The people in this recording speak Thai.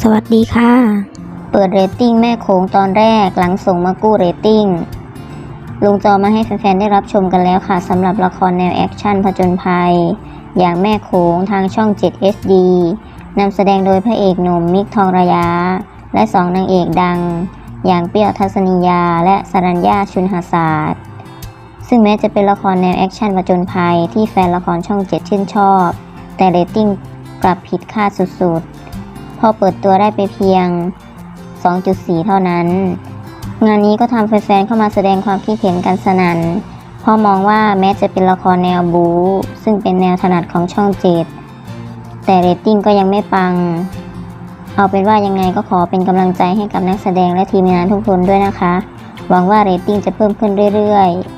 สวัสดีค่ะ เปิดเรตติ้งแม่โขงตอนแรกหลังส่งมากู้เรตติ้งลงจอมาให้แฟนๆ ได้รับชมกันแล้วค่ะสำหรับละครแนวแอคชั่นผจญภัย อย่างแม่โขงทางช่อง 7 HD นำแสดงโดยพระเอกหนุ่มมิกทองระยะ และสองนางเอกดัง อย่างเปี้ยวทัศนียา และสรัญญาชุนหาศาสตร์ซึ่งแม้จะเป็นละครแนวแอคชั่นผจญภัยที่แฟนละครช่อง 7 ชื่นชอบ แต่เรตติ้งกลับผิดคาดสุดๆ พอเปิดตัวได้ไปเพียง 2.4 เท่านั้น งานนี้ก็ทำแฟนๆเข้ามาแสดงความคิดเห็นกันสนัน่นเพราะมองว่าแม้จะเป็นละครแนวบู๊ซึ่งเป็นแนวถนัดของช่องเจ็ดแต่เรตติ้งก็ยังไม่ปัง เอาเป็นว่ายังไงก็ขอเป็นกำลังใจให้กับนักแสดงและทีมงานทุกคนด้วยนะคะ หวังว่าเรตติ้งจะเพิ่มขึ้นเรื่อยๆ